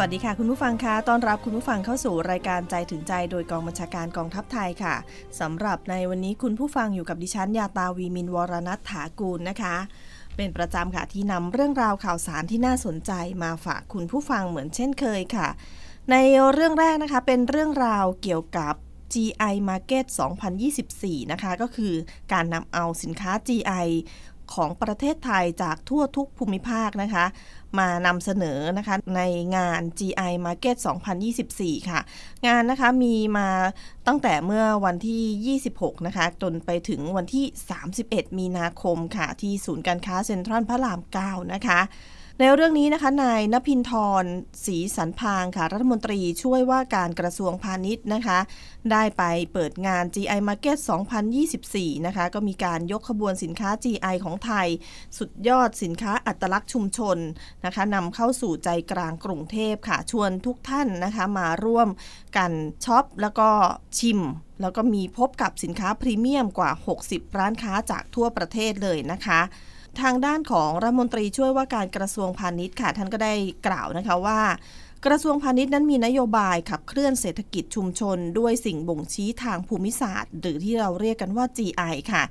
วัสดีค่ะ คุณผู้ฟังคะต้อนรับคุณผู้ฟังเข้าสู่รายการใจถึงใจ โดยกองบัญชาการกองทัพไทยค่ะสำหรับในวันนี้คุณผู้ฟังอยู่กับดิฉันยาตาวีมินวรนัฐถากูลนะคะ เป็นประจำค่ะที่นำเรื่องราวข่าวสารที่น่าสนใจมาฝากคุณผู้ฟังเหมือนเช่นเคยค่ะ ในเรื่องแรกนะคะเป็นเรื่องราวเกี่ยวกับ GI Market 2024 นะคะ ก็คือการนำเอาสินค้า GI ของประเทศไทยจากทั่วทุกภูมิภาคนะคะ มานำเสนอนะคะในงาน GI Market 2024 ค่ะ งานนะคะมีมาตั้งแต่เมื่อวันที่ 26 นะคะ จนไปถึงวันที่ 31 มีนาคมค่ะ ที่ศูนย์การค้าเซ็นทรัลพระราม 9 นะคะ ในเรื่องนี้นะคะนายนพินทรศรีสันพางค่ะ รัฐมนตรีช่วยว่าการกระทรวงพาณิชย์นะคะ ได้ไปเปิดงาน GI Market 2024 นะคะ ก็มีการยกขบวนสินค้า GI ของไทย สุดยอดสินค้าอัตลักษณ์ชุมชนนะคะนำเข้าสู่ใจกลางกรุงเทพค่ะ ชวนทุกท่านนะคะมาร่วมกันช็อปแล้วก็ชิมแล้วก็มีพบกับสินค้าพรีเมียมกว่า 60 ร้านค้าจากทั่วประเทศเลยนะคะ ทางด้านของรัฐมนตรีช่วยว่าการกระทรวงพาณิชย์ค่ะ ท่านก็ได้กล่าวนะคะว่า กระทรวงพาณิชย์นั้นมีนโยบายขับเคลื่อนเศรษฐกิจชุมชน ด้วยสิ่งบ่งชี้ทางภูมิศาสตร์ หรือที่เราเรียกกันว่า GI ค่ะ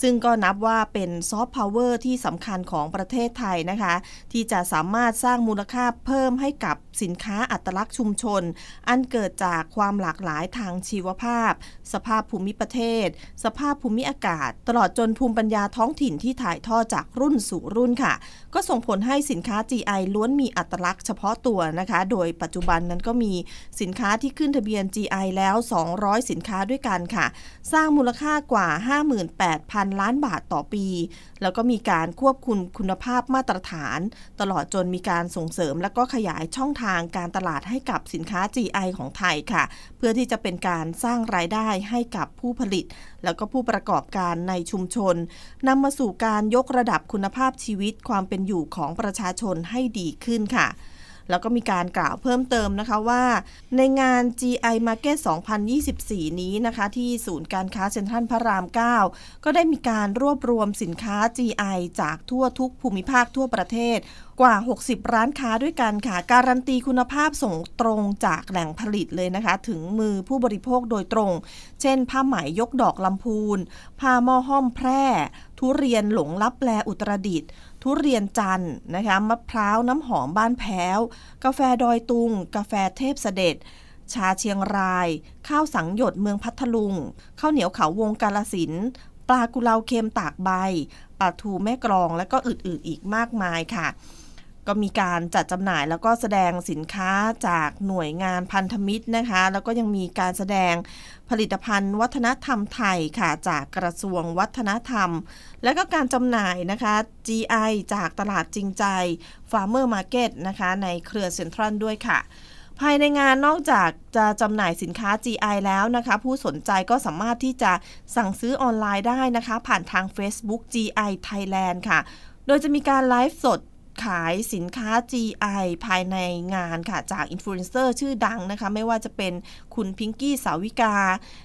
ซึ่งก็นับว่าเป็นซอฟต์พาวเวอร์ที่สำคัญของประเทศไทยนะคะ ที่จะสามารถสร้างมูลค่าเพิ่มให้กับสินค้าอัตลักษณ์ชุมชน อันเกิดจากความหลากหลายทางชีวภาพ สภาพภูมิประเทศ สภาพภูมิอากาศ ตลอดจนภูมิปัญญาท้องถิ่นที่ถ่ายทอดจากรุ่นสู่รุ่นค่ะ ก็ส่งผลให้สินค้า GI ล้วนมีอัตลักษณ์เฉพาะตัวนะคะโดยปัจจุบันนั้นก็มีสินค้าที่ขึ้นทะเบียน GI แล้ว 200 สินค้าด้วยกันค่ะ สร้างมูลค่ากว่า 58,000 ล้านบาทต่อปี แล้วก็มีการควบคุมคุณภาพมาตรฐาน ตลอดจนมีการส่งเสริมและก็ขยายช่องทางการตลาดให้กับสินค้า GI ของไทยค่ะ เพื่อที่จะเป็นการสร้างรายได้ให้กับผู้ผลิต แล้วก็ผู้ประกอบการในชุมชนนำมาสู่การยกระดับคุณภาพชีวิตความเป็นอยู่ของประชาชนให้ดีขึ้นค่ะ แล้วก็มีการกล่าวเพิ่มเติมนะคะว่า ในงาน GI Market 2024 นี้นะคะที่ศูนย์การค้าเซ็นทรัลพระราม 9 ก็ได้มีการรวบรวมสินค้า GI จากทั่วทุกภูมิภาคทั่วประเทศกว่า 60 ร้านค้าด้วยกันค่ะ การันตีคุณภาพส่งตรงจากแหล่งผลิตเลยนะคะ ถึงมือผู้บริโภคโดยตรง เช่น ผ้าไหมยกดอกลำพูน ผ้าหม้อห้อมแพร่ ทุเรียนหลงลับแลอุตรดิต ทุเรียนจันทนะคะมะพร้าวน้ำหอมบ้านแพ้ว กาแฟดอยตุง กาแฟเทพเสด็จ ชาเชียงราย ข้าวสังหยดเมืองพัทลุงข้าวเหนียวเขาวงกาลสินปลากุเลาเค็มตากใบปลาทูแม่กรองและก็อื่นๆอีกมากมายค่ะ ก็มีการจัดจำหน่ายแล้วก็แสดงสินค้าจากหน่วยงานพันธมิตรนะคะ แล้วก็ยังมีการแสดงผลิตภัณฑ์ วัฒนธรรมไทยค่ะจากกระทรวงวัฒนธรรม และก็การจำหน่ายนะคะ GI จากตลาดจริงใจ Farmer Market นะคะ ในเครือเซ็นทรัลด้วยค่ะภายในงานนอกจากจะจำหน่ายสินค้า GI แล้วนะคะ ผู้สนใจก็สามารถที่จะสั่งซื้อออนไลน์ได้นะคะ ผ่านทาง Facebook GI Thailand ค่ะ โดยจะมีการไลฟ์สด ขายสินค้า GI ภายในงานค่ะ จากอินฟลูเอนเซอร์ชื่อดังนะคะ ไม่ว่าจะเป็น คุณพิงกี้สาวิกา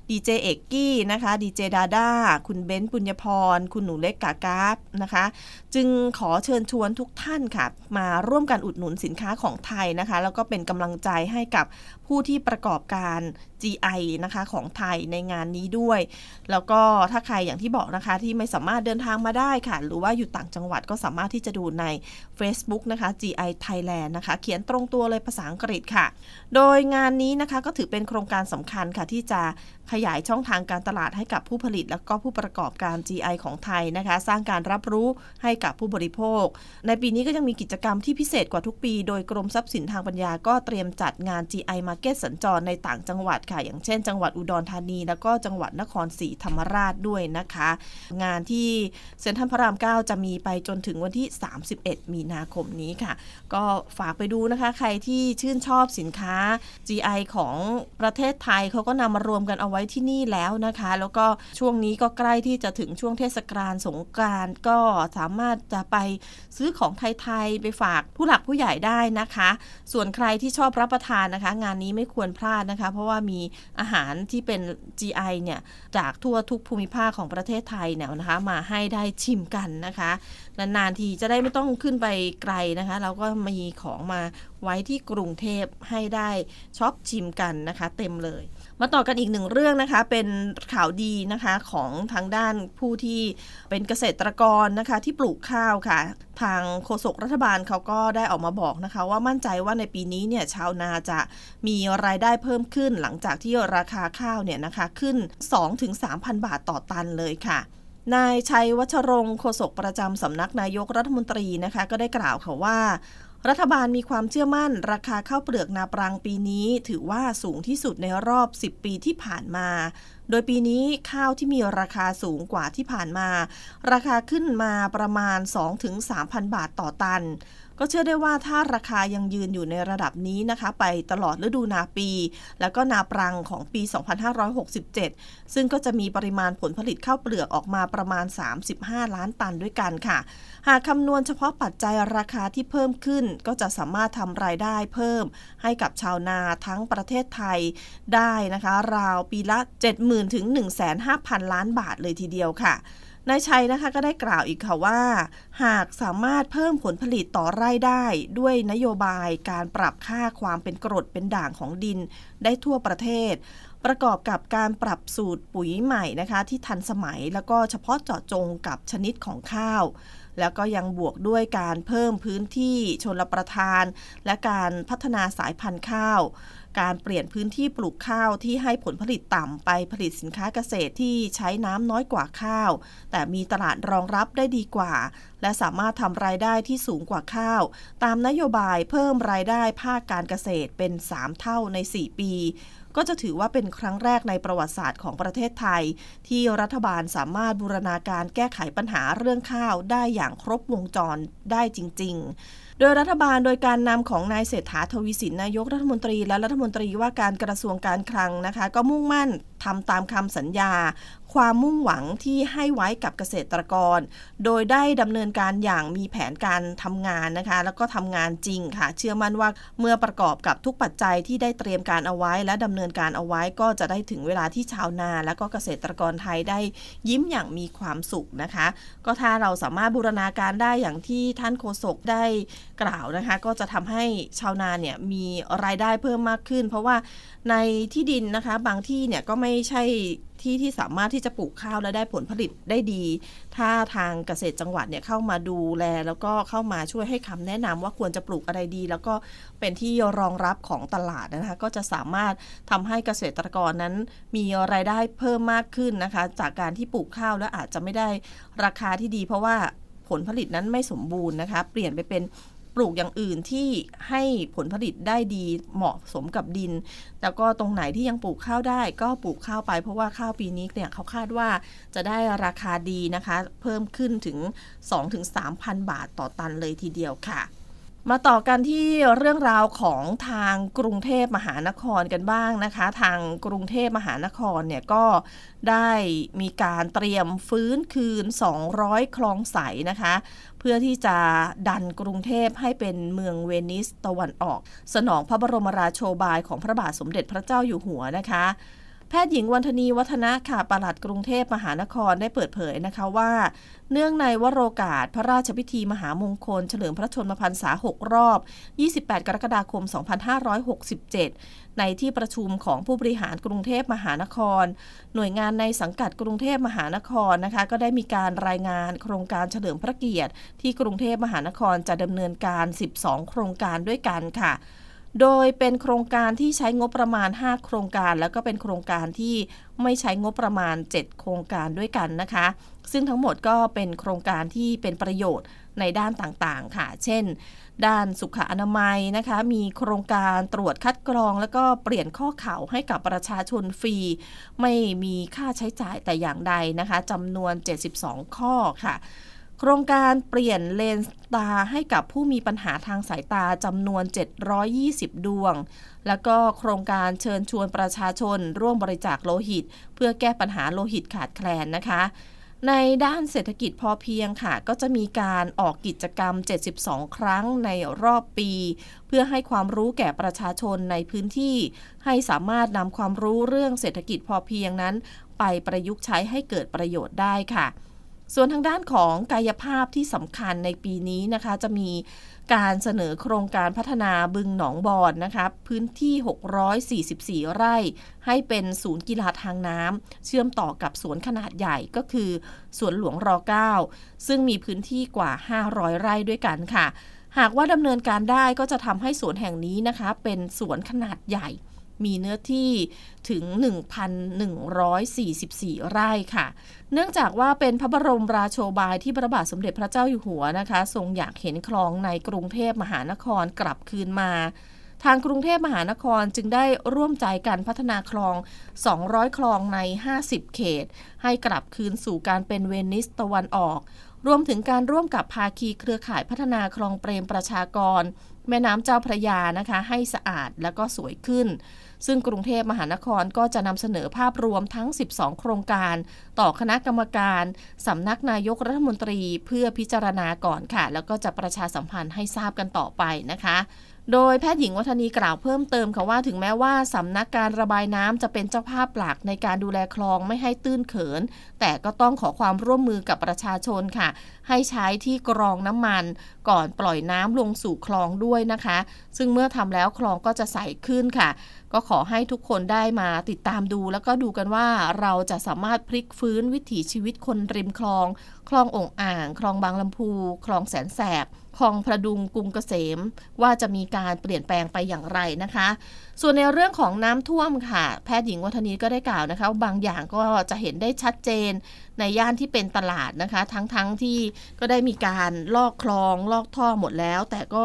ดีเจเอกกี้นะคะดีเจดาด้าคุณเบนซ์ปุญญพร คุณหนูเล็กกากาบนะคะ จึงขอเชิญชวนทุกท่านค่ะ มาร่วมกันอุดหนุนสินค้าของไทยนะคะ แล้วก็เป็นกำลังใจให้กับผู้ที่ประกอบการ GI นะคะของไทยในงานนี้ด้วย แล้วก็ถ้าใครอย่างที่บอกนะคะที่ไม่สามารถเดินทางมาได้ค่ะ หรือว่าอยู่ต่างจังหวัดก็สามารถที่จะดูใน Facebook นะคะ GI Thailand นะคะ เขียนตรงตัวเลยภาษาอังกฤษค่ะ โดยงานนี้นะคะก็ถือเป็นโครงการสำคัญค่ะที่จะขยายช่องทางการตลาดให้กับผู้ผลิต แล้วก็ผู้ประกอบการ GI ของไทยนะคะ สร้างการรับรู้ให้กับผู้บริโภค ในปีนี้ก็ยังมีกิจกรรมที่พิเศษกว่าทุกปี โดยกรมทรัพย์สินทางปัญญาก็เตรียมจัดงาน GI Market สัญจรในต่างจังหวัดค่ะ อย่างเช่น จังหวัดอุดรธานี แล้วก็จังหวัดนครศรีธรรมราชด้วยนะคะ งานที่เซ็นทรัลพระราม 9 จะมีไปจนถึงวันที่ 31 มีนาคมนี้ค่ะ ก็ฝากไปดูนะคะ ใครที่ชื่นชอบสินค้า GI ของประประเทศไทยเขาก็นำมารวมกันเอาไว้ที่นี่แล้วนะคะ แล้วก็ช่วงนี้ก็ใกล้ที่จะถึงช่วงเทศกาลสงกรานต์ก็สามารถจะไปซื้อของไทยๆไปฝากผู้หลักผู้ใหญ่ได้นะคะ ส่วนใครที่ชอบรับประทานนะคะ งานนี้ไม่ควรพลาดนะคะ เพราะว่ามีอาหารที่เป็น GI เนี่ยจากทั่วทุกภูมิภาคของประเทศไทยเนี่ยนะคะ มาให้ได้ชิมกันนะคะนานๆทีจะได้ไม่ต้องขึ้นไปไกลนะคะ เราก็มีของมาไว้ที่กรุงเทพให้ได้ช็อปชิมกันนะคะ เต็มเลย มาต่อกันอีกหนึ่งเรื่องนะคะ เป็นข่าวดีนะคะของทางด้านผู้ที่เป็นเกษตรกรนะคะที่ปลูกข้าวค่ะ ทางโฆษกรัฐบาลเขาก็ได้ออกมาบอกนะคะ ว่ามั่นใจว่าในปีนี้เนี่ยชาวนาจะมีรายได้เพิ่มขึ้นหลังจากที่ราคาข้าวเนี่ยนะคะขึ้น 2-3,000 บาทต่อตันเลยค่ะนายชัยวัชรงค์โฆษกประจำสำนักนายกรัฐมนตรีนะคะ ก็ได้กล่าวค่ะว่า รัฐบาลมีความเชื่อมั่น ราคาข้าวเปลือกนาปรังปีนี้ ถือว่าสูงที่สุดในรอบ 10 ปีที่ผ่านมา โดยปีนี้ข้าวที่มีราคาสูงกว่าที่ผ่านมา ราคาขึ้นมาประมาณ 2-3,000 บาทต่อตัน ก็เชื่อได้ว่าถ้าราคายังยืนอยู่ในระดับนี้นะคะ ไปตลอดฤดูนาปี แล้วก็นาปรังของปี 2567 ซึ่งก็จะมีปริมาณผลผลิตข้าวเปลือกออกมาประมาณ 35 ล้านตันด้วยกันค่ะ หากคำนวณเฉพาะปัจจัยราคาที่เพิ่มขึ้น ก็จะสามารถทำรายได้เพิ่ม ให้กับชาวนาทั้งประเทศไทยได้นะคะ ราวปีละ 70,000ถึง1,500,000ล้านบาทเลยทีเดียวค่ะ นายชัยนะคะก็ได้กล่าวอีกค่ะว่า หากสามารถเพิ่มผลผลิตต่อไร่ได้ ด้วยนโยบายการปรับค่าความเป็นกรดเป็นด่างของดินได้ทั่วประเทศ ประกอบกับการปรับสูตรปุ๋ยใหม่นะคะที่ทันสมัยแล้วก็เฉพาะเจาะจงกับชนิดของข้าว แล้วก็ยังบวกด้วยการเพิ่มพื้นที่ชนรประทาน และการพัฒนาสายพันธุ์ข้าว การเปลี่ยนพื้นที่ปลูกข้าวที่ให้ผลผลิตต่ำไปผลิตสินค้าเกษตรที่ใช้น้ำน้อยกว่าข้าว แต่มีตลาดรองรับได้ดีกว่า และสามารถทำรายได้ที่สูงกว่าข้าว ตามนโยบายเพิ่มรายได้ภาคการเกษตรเป็น 3 เท่าใน 4 ปี ก็จะถือว่าเป็นครั้งแรกในประวัติศาสตร์ของประเทศไทย ที่รัฐบาลสามารถบูรณาการแก้ไขปัญหาเรื่องข้าวได้อย่างครบวงจรได้จริง ๆ โดยรัฐบาลโดยการนำของนายเศรษฐาทวีสินนายกรัฐมนตรีและรัฐมนตรีว่าการกระทรวงการคลังนะคะ ก็มุ่งมั่นทำตามคำสัญญา ความมุ่งหวังที่ให้ไว้กับเกษตรกร โดยได้ดำเนินการอย่างมีแผนการทำงานนะคะ แล้วก็ทำงานจริงค่ะ เชื่อมั่นว่าเมื่อประกอบกับทุกปัจจัยที่ได้เตรียมการเอาไว้ และดำเนินการเอาไว้ก็จะได้ถึงเวลาที่ชาวนา และก็เกษตรกรไทยได้ยิ้มอย่างมีความสุขนะคะ ก็ถ้าเราสามารถบูรณาการได้อย่างที่ท่านโฆษกได้กล่าวนะคะ ก็จะทำให้ชาวนาเนี่ยมีรายได้เพิ่มมากขึ้น เพราะว่าในที่ดินนะคะบางที่เนี่ยก็ไม่ใช่ ที่ที่สามารถที่จะปลูกข้าวและได้ผลผลิตได้ดี ถ้าทางเกษตรจังหวัดเนี่ยเข้ามาดูแล แล้วก็เข้ามาช่วยให้คำแนะนำว่าควรจะปลูกอะไรดี แล้วก็เป็นที่รองรับของตลาดนะคะ ก็จะสามารถทำให้เกษตรกรนั้น มีรายได้เพิ่มมากขึ้นนะคะ จากการที่ปลูกข้าวแล้วอาจจะไม่ได้ราคาที่ดี เพราะว่าผลผลิตนั้นไม่สมบูรณ์นะคะ เปลี่ยนไปเป็น ลูกอย่างอื่นที่ให้ผลผลิตได้ดีเหมาะสมกับดิน แล้วก็ตรงไหนที่ยังปลูกข้าวได้ก็ปลูกข้าวไป เพราะว่าข้าวปีนี้เนี่ยเขาคาดว่าจะได้ราคาดีนะคะ เพิ่มขึ้นถึง 2-3,000 บาทต่อตันเลยทีเดียวค่ะ มาต่อกันที่เรื่องราวของทางกรุงเทพมหานครกันบ้างนะคะ ทางกรุงเทพมหานครเนี่ยก็ได้มีการเตรียมฟื้นคืน 200 คลองใสนะคะ เพื่อที่จะดันกรุงเทพให้เป็นเมืองเวนิสตะวันออก สนองพระบรมราโชบายของพระบาทสมเด็จพระเจ้าอยู่หัวนะคะ แพทย์หญิงวันธนีวัฒนะค่ะปลัดกรุงเทพมหานครได้เปิดเผยนะคะว่า เนื่องในวโรกาสพระราชพิธีมหามงคล เฉลิมพระชนมพรรษา 6 รอบ 28 กรกฎาคม 2567 ในที่ประชุมของผู้บริหารกรุงเทพมหานคร หน่วยงานในสังกัดกรุงเทพมหานครนะคะก็ได้มีการรายงานโครงการเฉลิมพระเกียรติ ที่กรุงเทพมหานครจะดำเนินการ 12 โครงการด้วยกันค่ะ โดยเป็นโครงการที่ใช้งบประมาณ 5 โครงการ แล้วก็เป็นโครงการที่ไม่ใช้งบประมาณ 7 โครงการด้วยกันนะคะ ซึ่งทั้งหมดก็เป็นโครงการที่เป็นประโยชน์ในด้านต่างๆ ค่ะ เช่น ด้านสุขอนามัยนะคะ มีโครงการตรวจคัดกรอง แล้วก็เปลี่ยนข้อเข่าให้กับประชาชนฟรี ไม่มีค่าใช้จ่ายแต่อย่างใดนะคะจำนวน 72 ข้อค่ะ โครงการเปลี่ยนเลนส์ตาให้กับผู้มีปัญหาทางสายตาจำนวน 720 ดวง แล้วก็โครงการเชิญชวนประชาชน ร่วมบริจาคโลหิต เพื่อแก้ปัญหาโลหิตขาดแคลนนะคะ ในด้านเศรษฐกิจพอเพียงค่ะ ก็จะมีการออกกิจกรรม 72 ครั้งในรอบปี เพื่อให้ความรู้แก่ประชาชนในพื้นที่ ให้สามารถนำความรู้เรื่องเศรษฐกิจพอเพียงนั้น ไปประยุกต์ใช้ให้เกิดประโยชน์ได้ค่ะ ส่วนทางด้านของกายภาพที่สำคัญในปีนี้นะคะจะมีการเสนอโครงการพัฒนาบึงหนองบอนนะคะพื้นที่ 644 ไร่ ให้เป็นศูนย์กีฬาทางน้ำเชื่อมต่อกับสวนขนาดใหญ่ก็คือสวนหลวงร9ซึ่งมีพื้นที่กว่า 500 ไร่ด้วยกันค่ะ หากว่าดำเนินการได้ก็จะทำให้สวนแห่งนี้นะคะ เป็นสวนขนาดใหญ่ มีเนื้อที่ถึง 1,144 ไร่ค่ะ เนื่องจากว่าเป็นพระบรมราโชบายที่พระบาทสมเด็จพระเจ้าอยู่หัวนะคะ ทรงอยากเห็นคลองในกรุงเทพมหานครกลับคืนมาทางกรุงเทพมหานครจึงได้ร่วมใจกันพัฒนาคลอง 200 คลองใน 50 เขต ให้กลับคืนสู่การเป็นเวนิสตะวันออก รวมถึงการร่วมกับภาคีเครือข่ายพัฒนาคลองเปรมประชากร แม่น้ำเจ้าพระยานะคะ ให้สะอาดและก็สวยขึ้น ซึ่งกรุงเทพมหานครก็จะนำเสนอภาพรวมทั้ง 12 โครงการ ต่อคณะกรรมการสำนักนายกรัฐมนตรีเพื่อพิจารณาก่อนค่ะ แล้วก็จะประชาสัมพันธ์ให้ทราบกันต่อไปนะคะโดยแพทย์หญิงวัฒนีกล่าวเพิ่มเติมค่ะว่าถึงแม้ว่าสำนักการระบายน้ำจะเป็นเจ้าภาพหลักในการดูแลคลองไม่ให้ตื้นเขิน แต่ก็ต้องขอความร่วมมือกับประชาชนค่ะ ให้ใช้ที่กรองน้ำมัน ก่อนปล่อยน้ำลงสู่คลองด้วยนะคะ ซึ่งเมื่อทำแล้วคลองก็จะใสขึ้นค่ะ ก็ขอให้ทุกคนได้มาติดตามดู แล้วก็ดูกันว่าเราจะสามารถพลิกฟื้นวิถีชีวิตคนริมคลอง คลององอ่าง คลองบางลำพู คลองแสนแสบคลองพระดุงกรุงเกษม ว่าจะมีการเปลี่ยนแปลงไปอย่างไรนะคะ ส่วนในเรื่องของน้ำท่วมค่ะ แพทย์หญิงวัฒนีก็ได้กล่าวนะคะ บางอย่างก็จะเห็นได้ชัดเจนในย่านที่เป็นตลาดนะคะ ทั้งๆทที่ก็ได้มีการลอกคลอง ลอกท่อหมดแล้ว แต่ก็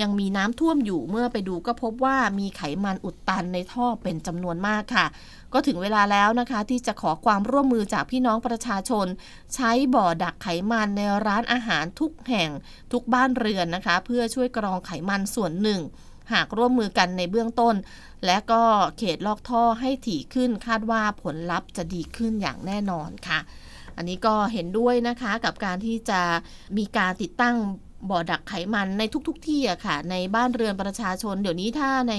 ยังมีน้ำท่วมอยู่เมื่อไปดูก็พบว่ามีไขมันอุดตันในท่อเป็นจำนวนมากค่ะ ก็ถึงเวลาแล้วนะคะ ที่จะขอความร่วมมือจากพี่น้องประชาชน ใช้บ่อดักไขมันในร้านอาหารทุกแห่งทุกบ้านเรือนนะคะ เพื่อช่วยกรองไขมันส่วนหนึ่งหากร่วมมือกันในเบื้องต้น และก็เขตลอกท่อให้ถี่ขึ้นคาดว่าผลลัพธ์จะดีขึ้นอย่างแน่นอนค่ะ อันนี้ก็เห็นด้วยนะคะกับการที่จะมีการติดตั้งบ่อดักไขมันในทุกๆทที่อะค่ะ ในบ้านเรือนประชาชน เดี๋ยวนี้ถ้าใน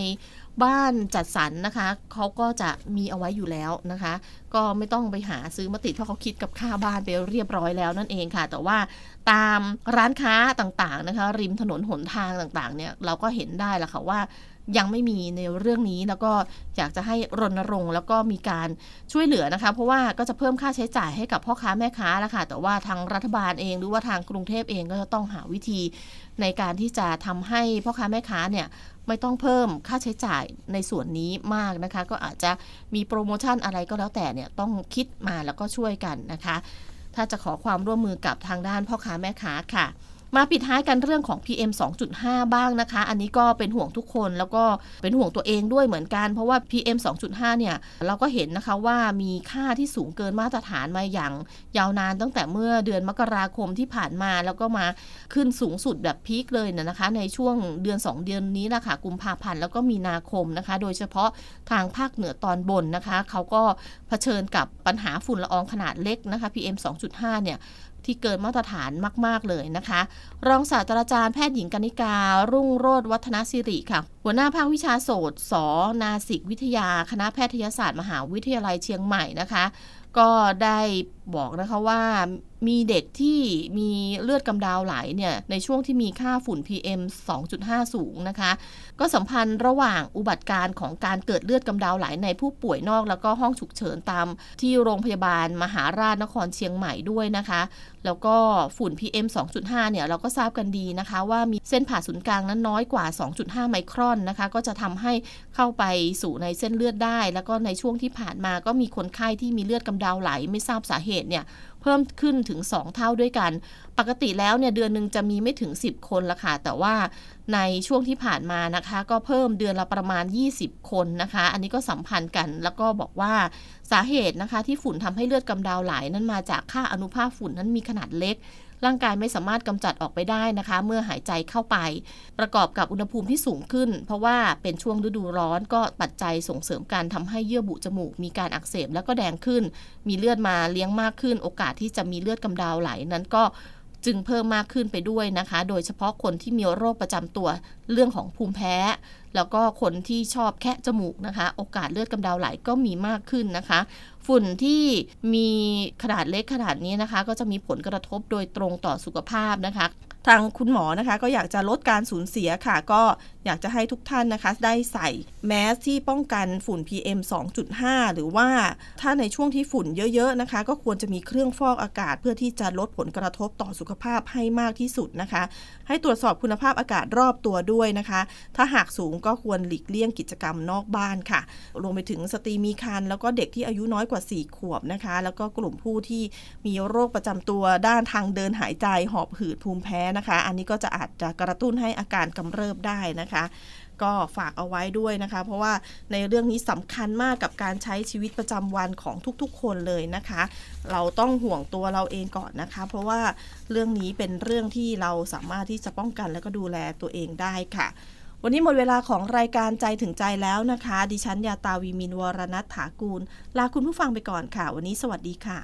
บ้านจัดสรรนะคะเขาก็จะมีเอาไว้อยู่แล้วนะคะ ก็ไม่ต้องไปหาซื้อมาติดเพราะเขาคิดกับค่าบ้านไปเรียบร้อยแล้วนั่นเองค่ะ แต่ว่าตามร้านค้าต่างๆนะคะ ริมถนนหนทางต่างๆเนี่ยเราก็เห็นได้ละค่ะว่า ยังไม่มีในเรื่องนี้แล้วก็อยากจะให้รณรงค์แล้วก็มีการช่วยเหลือนะคะ เพราะว่าก็จะเพิ่มค่าใช้จ่ายให้กับพ่อค้าแม่ค้าแล้วค่ะ แต่ว่าทางรัฐบาลเองหรือว่าทางกรุงเทพเองก็จะต้องหาวิธีในการที่จะทำให้พ่อค้าแม่ค้าเนี่ยไม่ต้องเพิ่มค่าใช้จ่ายในส่วนนี้มากนะคะ ก็อาจจะมีโปรโมชั่นอะไรก็แล้วแต่เนี่ยต้องคิดมาแล้วก็ช่วยกันนะคะ ถ้าจะขอความร่วมมือกับทางด้านพ่อค้าแม่ค้าค่ะ มาปิดท้ายกันเรื่องของ PM 2.5 บ้างนะคะ อันนี้ก็เป็นห่วงทุกคนแล้วก็เป็นห่วงตัวเองด้วยเหมือนกัน เพราะว่า PM 2.5 เนี่ย เราก็เห็นนะคะว่ามีค่าที่สูงเกินมาตรฐานมาอย่างยาวนานตั้งแต่เมื่อเดือนมกราคมที่ผ่านมาแล้วก็มาขึ้นสูงสุดแบบพีคเลยนะคะ ในช่วงเดือน 2 เดือนนี้นะค่ะกุมภาพันธ์แล้วก็มีนาคมนะคะ โดยเฉพาะทางภาคเหนือตอนบนนะคะ เขาก็เผชิญกับปัญหาฝุ่นละอองขนาดเล็กนะคะ PM 2.5 เนี่ย ที่เกินมาตรฐานมาก ๆ เลยนะคะ รองศาสตราจารย์แพทย์หญิงกนิกา รุ่งโรธวัฒนศิริค่ะ หัวหน้าภาควิชาโสตสนาสิกวิทยา คณะแพทยศาสตร์มหาวิทยาลัยเชียงใหม่นะคะ ก็ได้บอกนะคะว่า มีเด็กที่มีเลือดกำเดาไหลเนี่ยในช่วงที่มีค่าฝุ่น PM 2.5 สูงนะคะ ก็สัมพันธ์ระหว่างอุบัติการของการเกิดเลือดกำเดาไหลในผู้ป่วยนอกแล้วก็ห้องฉุกเฉินตามที่โรงพยาบาลมหาราชนครเชียงใหม่ด้วยนะคะ แล้วก็ฝุ่น PM 2.5 เนี่ยเราก็ทราบกันดีนะคะว่ามีเส้นผ่าศูนย์กลางนั้นน้อยกว่า 2.5 ไมครอนนะคะ ก็จะทำให้เข้าไปสู่ในเส้นเลือดได้ แล้วก็ในช่วงที่ผ่านมาก็มีคนไข้ที่มีเลือดกำเดาไหลไม่ทราบสาเหตุเนี่ย เพิ่มขึ้นถึง 2 เท่าด้วยกัน ปกติแล้วเนี่ยเดือนหนึ่งจะมีไม่ถึง 10 คนละค่ะ แต่ว่าในช่วงที่ผ่านมานะคะ ก็เพิ่มเดือนละประมาณ 20 คนนะคะ อันนี้ก็สัมพันธ์กันแล้วก็บอกว่าสาเหตุนะคะ ที่ฝุ่นทำให้เลือดกำเดาวไหลนั้นมาจากค่าอนุภาคฝุ่นนั้นมีขนาดเล็ก ร่างกายไม่สามารถกำจัดออกไปได้นะคะ เมื่อหายใจเข้าไป ประกอบกับอุณหภูมิที่สูงขึ้น เพราะว่าเป็นช่วงฤดูร้อนก็ปัจจัยส่งเสริมการทำให้เยื่อบุจมูก มีการอักเสบแล้วก็แดงขึ้น มีเลือดมาเลี้ยงมากขึ้น โอกาสที่จะมีเลือดกำเดาไหลนั้นก็ จึงเพิ่มมากขึ้นไปด้วยนะคะ โดยเฉพาะคนที่มีโรคประจำตัวเรื่องของภูมิแพ้ แล้วก็คนที่ชอบแคะจมูกนะคะ โอกาสเลือดกำเดาไหลก็มีมากขึ้นนะคะ ฝุ่นที่มีขนาดเล็กขนาดนี้นะคะ ก็จะมีผลกระทบโดยตรงต่อสุขภาพนะคะ ทางคุณหมอนะคะก็อยากจะลดการสูญเสียค่ะ ก็อยากจะให้ทุกท่านนะคะ ได้ใส่แมสที่ป้องกันฝุ่น PM 2.5 หรือว่าถ้าในช่วงที่ฝุ่นเยอะๆนะคะ ก็ควรจะมีเครื่องฟอกอากาศ เพื่อที่จะลดผลกระทบต่อสุขภาพให้มากที่สุดนะคะ ให้ตรวจสอบคุณภาพอากาศรอบตัวด้วยนะคะ ถ้าหากสูงก็ควรหลีกเลี่ยงกิจกรรมนอกบ้านค่ะรวมไปถึงสตรีมีครรภ์แล้วก็เด็กที่อายุน้อยกว่า 4 ขวบนะคะ แล้วก็กลุ่มผู้ที่มีโรคประจำตัวด้านทางเดินหายใจหอบหืดภูมิแพ้นะคะ อันนี้ก็จะอาจจะกระตุ้นให้อาการกำเริบได้นะคะ ก็ฝากเอาไว้ด้วยนะคะ เพราะว่าในเรื่องนี้สำคัญมากกับการใช้ชีวิตประจำวันของทุกๆ คนเลยนะคะ เราต้องห่วงตัวเราเองก่อนนะคะ เพราะว่าเรื่องนี้เป็นเรื่องที่เราสามารถที่จะป้องกันและก็ดูแลตัวเองได้ค่ะวันนี้หมดเวลาของรายการใจถึงใจแล้วนะคะ ดิฉันยาตาวีมินวรณัฐถากูล ลาคุณผู้ฟังไปก่อนค่ะ วันนี้สวัสดีค่ะ